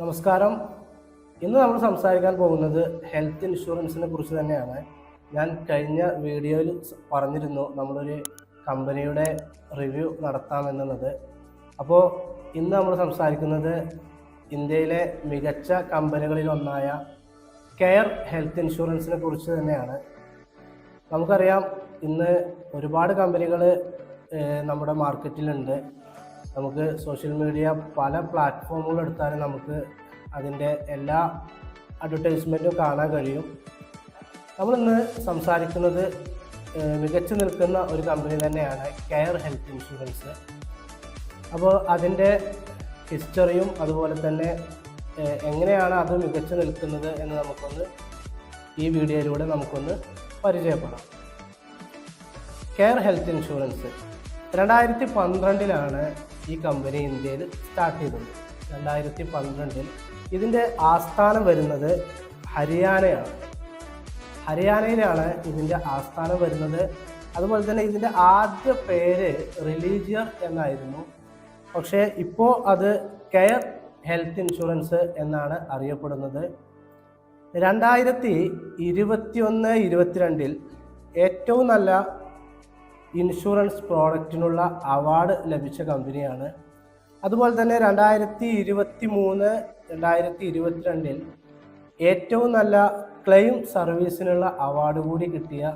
നമസ്കാരം. ഇന്ന് നമ്മൾ സംസാരിക്കാൻ പോകുന്നത് ഹെൽത്ത് ഇൻഷുറൻസിനെ കുറിച്ച് തന്നെയാണ്. ഞാൻ കഴിഞ്ഞ വീഡിയോയിൽ പറഞ്ഞിരുന്നു നമ്മളൊരു കമ്പനിയുടെ റിവ്യൂ നടത്താമെന്നുള്ളത്. അപ്പോൾ ഇന്ന് നമ്മൾ സംസാരിക്കുന്നത് ഇന്ത്യയിലെ മികച്ച കമ്പനികളിലൊന്നായ കെയർ ഹെൽത്ത് ഇൻഷുറൻസിനെ കുറിച്ച് തന്നെയാണ്. നമുക്കറിയാം ഇന്ന് ഒരുപാട് കമ്പനികൾ നമ്മുടെ മാർക്കറ്റിലുണ്ട് നമുക്ക് സോഷ്യൽ മീഡിയ പല പ്ലാറ്റ്ഫോമുകൾ എടുത്താലും നമുക്ക് അതിന്റെ എല്ലാ അഡ്വർടൈസ്മെന്റും കാണാൻ കഴിയും. നമ്മളിന്ന് സംസാരിക്കുന്നത് മികച്ചു നിൽക്കുന്ന ഒരു കമ്പനി തന്നെയാണ് കെയർ ഹെൽത്ത് ഇൻഷുറൻസ് അപ്പോൾ അതിന്റെ ഹിസ്റ്ററിയും അതുപോലെ തന്നെ എങ്ങനെയാണ് അത് മികച്ചു നിൽക്കുന്നത് എന്ന് നമുക്കൊന്ന് ഈ വീഡിയോയിലൂടെ നമുക്കൊന്ന് പരിചയപ്പെടാം. കെയർ ഹെൽത്ത് ഇൻഷുറൻസ് രണ്ടായിരത്തി പന്ത്രണ്ടിലാണ് ഈ കമ്പനി ഇന്ത്യയിൽ സ്റ്റാർട്ട് ചെയ്തത് രണ്ടായിരത്തി പന്ത്രണ്ടിൽ ഇതിന്റെ ആസ്ഥാനം വരുന്നത് ഹരിയാനയാണ്. ഹരിയാനയിലാണ് ഇതിന്റെ ആസ്ഥാനം വരുന്നത്. അതുപോലെ തന്നെ ഇതിന്റെ ആദ്യ പേര് റിലീജിയർ എന്നായിരുന്നു. പക്ഷേ ഇപ്പോൾ അത് കെയർ ഹെൽത്ത് ഇൻഷുറൻസ് എന്നാണ് അറിയപ്പെടുന്നത്. രണ്ടായിരത്തി ഇരുപത്തിയൊന്ന് ഇരുപത്തിരണ്ടിൽ ഏറ്റവും നല്ല ഇൻഷുറൻസ് പ്രോഡക്റ്റിനുള്ള അവാർഡ് ലഭിച്ച കമ്പനിയാണ്. അതുപോലെ തന്നെ രണ്ടായിരത്തി ഇരുപത്തി മൂന്ന് രണ്ടായിരത്തി ഇരുപത്തിരണ്ടിൽ ഏറ്റവും നല്ല ക്ലെയിം സർവീസിനുള്ള അവാർഡ് കൂടി കിട്ടിയ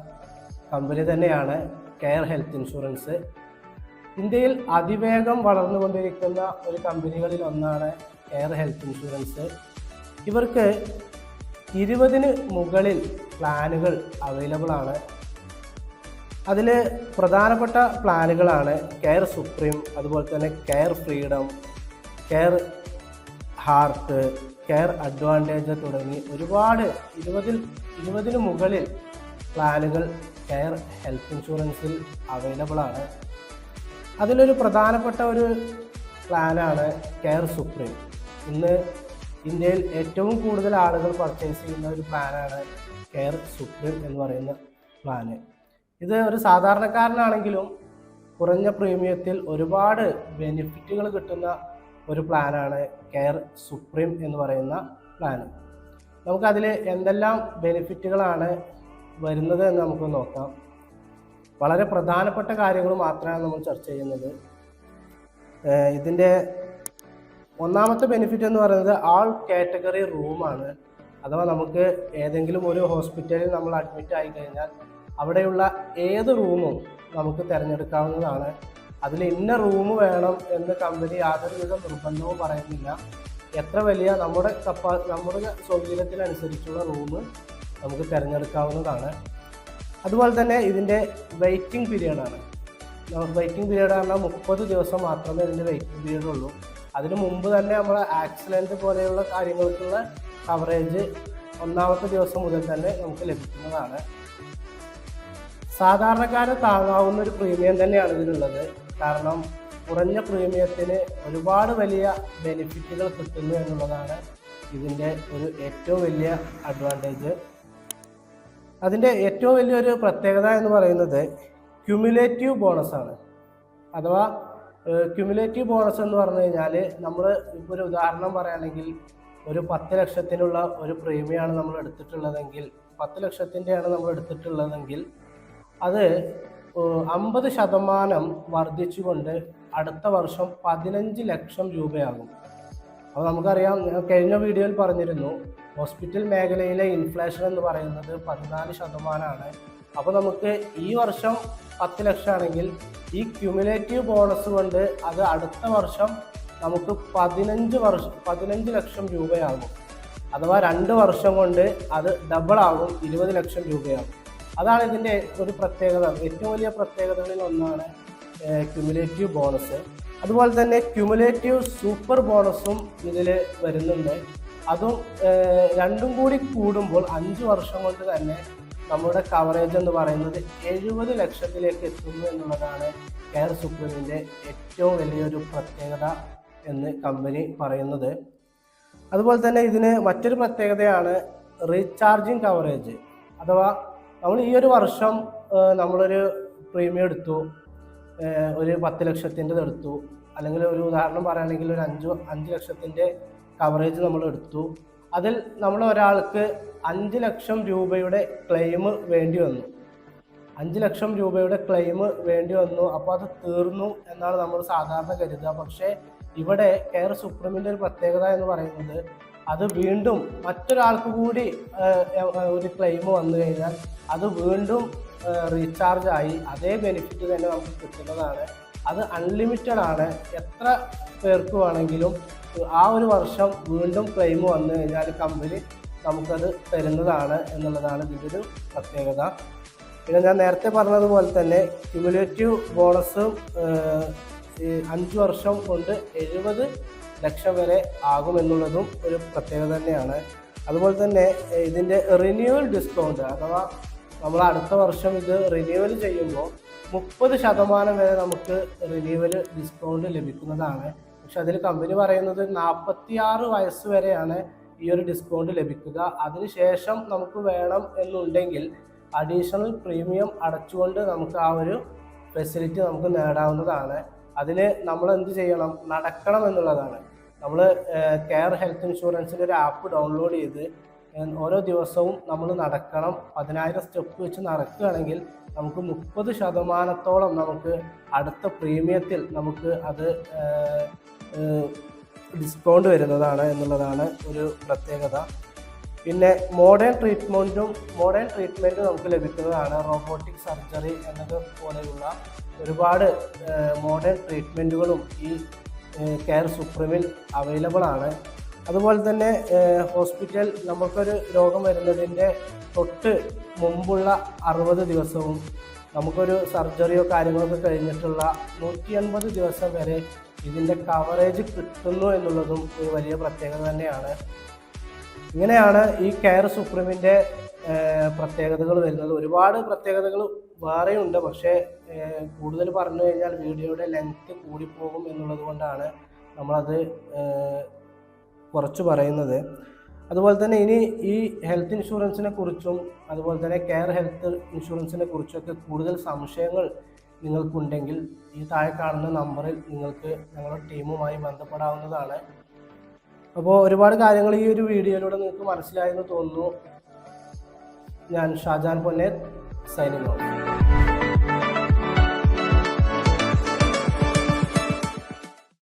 കമ്പനി തന്നെയാണ് കെയർ ഹെൽത്ത് ഇൻഷുറൻസ്. ഇന്ത്യയിൽ അതിവേഗം വളർന്നുകൊണ്ടിരിക്കുന്ന ഒരു കമ്പനികളിൽ ഒന്നാണ് കെയർ ഹെൽത്ത് ഇൻഷുറൻസ്. ഇവർക്ക് ഇരുപതിന് മുകളിൽ പ്ലാനുകൾ അവൈലബിൾ ആണ് അതിൽ പ്രധാനപ്പെട്ട പ്ലാനുകളാണ് കെയർ സുപ്രീം അതുപോലെ തന്നെ care freedom care heart care advantage തുടങ്ങി ഒരുപാട് ഇരുപതിൽ ഇരുപതിന് മുകളിൽ പ്ലാനുകൾ കെയർ ഹെൽത്ത് ഇൻഷുറൻസിൽ അവൈലബിൾ ആണ്. അതിലൊരു പ്രധാനപ്പെട്ട ഒരു പ്ലാനാണ് കെയർ സുപ്രീം. ഇന്ന് ഇന്ത്യയിൽ ഏറ്റവും കൂടുതൽ ആളുകൾ പർച്ചേസ് ചെയ്യുന്ന ഒരു പ്ലാനാണ് കെയർ സുപ്രീം എന്ന് പറയുന്ന പ്ലാന്. ഇത് ഒരു സാധാരണക്കാരനാണെങ്കിലും കുറഞ്ഞ പ്രീമിയത്തിൽ ഒരുപാട് ബെനിഫിറ്റുകൾ കിട്ടുന്ന ഒരു പ്ലാനാണ് കെയർ സുപ്രീം എന്ന് പറയുന്ന പ്ലാൻ. നമുക്കതിൽ എന്തെല്ലാം ബെനിഫിറ്റുകളാണ് വരുന്നത് എന്ന് നമുക്ക് നോക്കാം. വളരെ പ്രധാനപ്പെട്ട കാര്യങ്ങൾ മാത്രമാണ് നമ്മൾ ചർച്ച ചെയ്യുന്നത്. ഇതിന്റെ ഒന്നാമത്തെ ബെനിഫിറ്റ് എന്ന് പറയുന്നത് ആൾ കാറ്റഗറി റൂമാണ്. അഥവാ നമുക്ക് ഏതെങ്കിലും ഒരു ഹോസ്പിറ്റലിൽ നമ്മൾ അഡ്മിറ്റ് ആയി കഴിഞ്ഞാൽ അവിടെയുള്ള ഏത് റൂമും നമുക്ക് തിരഞ്ഞെടുക്കാവുന്നതാണ്. അതിൽ ഇന്ന റൂം വേണം എന്ന് കമ്പനി യാതൊരുവിധ നിർബന്ധവും പറയുന്നില്ല. എത്ര വലിയ നമ്മുടെ കപ്പാ നമ്മുടെ സൗകര്യത്തിനനുസരിച്ചുള്ള റൂം നമുക്ക് തിരഞ്ഞെടുക്കാവുന്നതാണ്. അതുപോലെ തന്നെ ഇതിന്റെ വെയിറ്റിംഗ് പീരീഡാണ് വെയിറ്റിംഗ് പീരീഡ് പറഞ്ഞാൽ മുപ്പത് ദിവസം മാത്രമേ ഇതിന്റെ വെയിറ്റിംഗ് പീരീഡ് ഉള്ളൂ. അതിന് മുമ്പ് തന്നെ നമ്മൾ ആക്സിഡന്റ് പോലെയുള്ള കാര്യങ്ങൾക്കുള്ള കവറേജ് ഒന്നാമത്തെ ദിവസം മുതൽ തന്നെ നമുക്ക് ലഭിക്കുന്നതാണ്. സാധാരണക്കാരെ താങ്ങാവുന്ന ഒരു പ്രീമിയം തന്നെയാണ് ഇതിനുള്ളത് കാരണം കുറഞ്ഞ പ്രീമിയത്തിന് ഒരുപാട് വലിയ ബെനിഫിറ്റുകൾ കിട്ടുന്നു എന്നുള്ളതാണ് ഇതിന്റെ ഒരു ഏറ്റവും വലിയ അഡ്വാന്റേജ് അതിന്റെ ഏറ്റവും വലിയൊരു പ്രത്യേകത എന്ന് പറയുന്നത് ക്യുമുലേറ്റീവ് ബോണസാണ് അഥവാ ക്യുമുലേറ്റീവ് ബോണസ് എന്ന് പറഞ്ഞു കഴിഞ്ഞാൽ നമ്മൾ ഇപ്പോൾ ഒരു ഉദാഹരണം പറയുകയാണെങ്കിൽ ഒരു പത്ത് ലക്ഷത്തിനുള്ള ഒരു പ്രീമിയമാണ് നമ്മൾ എടുത്തിട്ടുള്ളതെങ്കിൽ പത്ത് ലക്ഷത്തിന്റെയാണ് നമ്മൾ എടുത്തിട്ടുള്ളതെങ്കിൽ അത് അമ്പത് ശതമാനം വർദ്ധിച്ചുകൊണ്ട് അടുത്ത വർഷം പതിനഞ്ച് ലക്ഷം രൂപയാകും. അപ്പോൾ നമുക്കറിയാം കഴിഞ്ഞ വീഡിയോയിൽ പറഞ്ഞിരുന്നു ഹോസ്പിറ്റൽ മേഖലയിലെ ഇൻഫ്ലേഷൻ എന്ന് പറയുന്നത് പതിനാല് ശതമാനമാണ് അപ്പോൾ നമുക്ക് ഈ വർഷം പത്ത് ലക്ഷമാണെങ്കിൽ ഈ ക്യുമുലേറ്റീവ് ബോണസ് കൊണ്ട് അത് അടുത്ത വർഷം നമുക്ക് പതിനഞ്ച് വർഷം പതിനഞ്ച് ലക്ഷം രൂപയാകും. അഥവാ രണ്ട് വർഷം കൊണ്ട് അത് ഡബിൾ ആകും ഇരുപത് ലക്ഷം രൂപയാകും. അതാണ് ഇതിന്റെ ഒരു പ്രത്യേകത. ഏറ്റവും വലിയ പ്രത്യേകതകളിൽ ഒന്നാണ് ക്യുമുലേറ്റീവ് ബോണസ് അതുപോലെ തന്നെ ക്യുമുലേറ്റീവ് സൂപ്പർ ബോണസും ഇതിൽ വരുന്നുണ്ട്. അതും രണ്ടും കൂടി കൂടുമ്പോൾ അഞ്ച് വർഷം കൊണ്ട് തന്നെ നമ്മുടെ കവറേജ് എന്ന് പറയുന്നത് എഴുപത് ലക്ഷത്തിലേക്ക് എത്തുന്നു എന്നുള്ളതാണ് കെയർ സുപ്രീമിന്റെ ഏറ്റവും വലിയൊരു പ്രത്യേകത എന്ന് കമ്പനി പറയുന്നത്. അതുപോലെ തന്നെ ഇതിന് മറ്റൊരു പ്രത്യേകതയാണ് റീചാർജിങ് കവറേജ് അഥവാ നമ്മൾ ഈ ഒരു വർഷം നമ്മളൊരു പ്രീമിയം എടുത്തു. ഒരു പത്ത് ലക്ഷത്തിന്റെ എടുത്തു. അല്ലെങ്കിൽ ഒരു ഉദാഹരണം പറയുകയാണെങ്കിൽ ഒരു അഞ്ച് അഞ്ച് ലക്ഷത്തിന്റെ കവറേജ് നമ്മൾ എടുത്തു. അതിൽ നമ്മൾ ഒരാൾക്ക് അഞ്ച് ലക്ഷം രൂപയുടെ ക്ലെയിം വേണ്ടി വന്നു. അഞ്ച് ലക്ഷം രൂപയുടെ ക്ലെയിം വേണ്ടി വന്നു. അപ്പോൾ അത് തീർന്നു എന്നാണ് നമ്മൾ സാധാരണ കരുതുക. പക്ഷേ ഇവിടെ കെയർ സുപ്രീമിന്റെ ഒരു പ്രത്യേകത എന്ന് പറയുന്നത് അത് വീണ്ടും മറ്റൊരാൾക്ക് കൂടി ഒരു ക്ലെയിം വന്നു കഴിഞ്ഞാൽ അത് വീണ്ടും റീചാർജ് ആയി. അതേ ബെനിഫിറ്റ് തന്നെ നമുക്ക് കിട്ടുന്നതാണ്. അത് അൺലിമിറ്റഡ് ആണ്. എത്ര പേർക്ക് വേണമെങ്കിലും ആ ഒരു വർഷം വീണ്ടും ക്ലെയിം വന്നു കഴിഞ്ഞാൽ കമ്പനി നമുക്കത് തരുന്നതാണ് എന്നുള്ളതാണ് ഇതിന്റെ ഒരു പ്രത്യേകത. പിന്നെ ഞാൻ നേരത്തെ പറഞ്ഞതുപോലെ തന്നെ ക്യുമുലേറ്റീവ് ബോണസും അഞ്ച് വർഷം കൊണ്ട് എഴുപത് ലക്ഷം വരെ ആകുമെന്നുള്ളതും ഒരു പ്രത്യേകത തന്നെയാണ്. അതുപോലെ തന്നെ ഇതിന്റെ റിന്യൂവൽ ഡിസ്കൗണ്ട് അഥവാ നമ്മൾ അടുത്ത വർഷം ഇത് റിന്യൂവൽ ചെയ്യുമ്പോൾ മുപ്പത് ശതമാനം വരെ നമുക്ക് റിന്യൂവൽ ഡിസ്കൗണ്ട് ലഭിക്കുന്നതാണ്. പക്ഷെ അതിൽ കമ്പനി പറയുന്നത് നാൽപ്പത്തിയാറ് വയസ്സ് വരെയാണ് ഈ ഒരു ഡിസ്കൗണ്ട് ലഭിക്കുക. അതിനുശേഷം നമുക്ക് വേണം എന്നുണ്ടെങ്കിൽ അഡീഷണൽ പ്രീമിയം അടച്ചുകൊണ്ട് നമുക്ക് ആ ഒരു ഫെസിലിറ്റി നമുക്ക് നേടാവുന്നതാണ്. അതിന് നമ്മൾ എന്ത് ചെയ്യണം? നടക്കണം എന്നുള്ളതാണ്. നമ്മൾ കെയർ ഹെൽത്ത് ഇൻഷുറൻസിന്റെ ഒരു ആപ്പ് ഡൗൺലോഡ് ചെയ്ത് ഓരോ ദിവസവും നമ്മൾ നടക്കണം. പതിനായിരം സ്റ്റെപ്പ് വെച്ച് നടക്കുകയാണെങ്കിൽ നമുക്ക് മുപ്പത് ശതമാനത്തോളം നമുക്ക് അടുത്ത പ്രീമിയത്തിൽ നമുക്ക് അത് ഡിസ്കൗണ്ട് വരുന്നതാണ് എന്നുള്ളതാണ് ഒരു പ്രത്യേകത. പിന്നെ മോഡേൺ ട്രീറ്റ്മെന്റും മോഡേൺ ട്രീറ്റ്മെന്റും നമുക്ക് ലഭിക്കുന്നതാണ് റോബോട്ടിക് സർജറി എന്നത് പോലെയുള്ള ഒരുപാട് മോഡേൺ ട്രീറ്റ്മെന്റുകളും ഈ കെയർ സുപ്രീമിൽ അവൈലബിൾ ആണ്. അതുപോലെ തന്നെ ഹോസ്പിറ്റൽ നമുക്കൊരു രോഗം വരുന്നതിന്റെ തൊട്ട് മുമ്പുള്ള അറുപത് ദിവസവും നമുക്കൊരു സർജറിയോ കാര്യങ്ങളൊക്കെ കഴിഞ്ഞിട്ടുള്ള നൂറ്റി അൻപത് ദിവസം വരെ ഇതിന്റെ കവറേജ് കിട്ടുന്നു എന്നുള്ളതും ഒരു വലിയ പ്രത്യേകത തന്നെയാണ്. ഇങ്ങനെയാണ് ഈ കെയർ സുപ്രീമിന്റെ പ്രത്യേകതകൾ വരുന്നത്. ഒരുപാട് പ്രത്യേകതകൾ വേറെയുണ്ട്. പക്ഷേ കൂടുതൽ പറഞ്ഞു കഴിഞ്ഞാൽ വീഡിയോയുടെ ലെങ്ത് കൂടിപ്പോകും എന്നുള്ളത് കൊണ്ടാണ് നമ്മളത് കുറച്ച് പറയുന്നത്. അതുപോലെ തന്നെ ഇനി ഈ ഹെൽത്ത് ഇൻഷുറൻസിനെ കുറിച്ചും അതുപോലെ തന്നെ കെയർ ഹെൽത്ത് ഇൻഷുറൻസിനെ കുറിച്ചൊക്കെ കൂടുതൽ സംശയങ്ങൾ നിങ്ങൾക്കുണ്ടെങ്കിൽ ഈ താഴെ കാണുന്ന നമ്പറിൽ നിങ്ങൾക്ക് ഞങ്ങളുടെ ടീമുമായി ബന്ധപ്പെടാവുന്നതാണ്. അപ്പോൾ ഒരുപാട് കാര്യങ്ങൾ ഈ ഒരു വീഡിയോയിലൂടെ നിങ്ങൾക്ക് മനസ്സിലായെന്ന് തോന്നുന്നു. ഞാൻ ഷാജാൻ പൊന്നേർ signing off.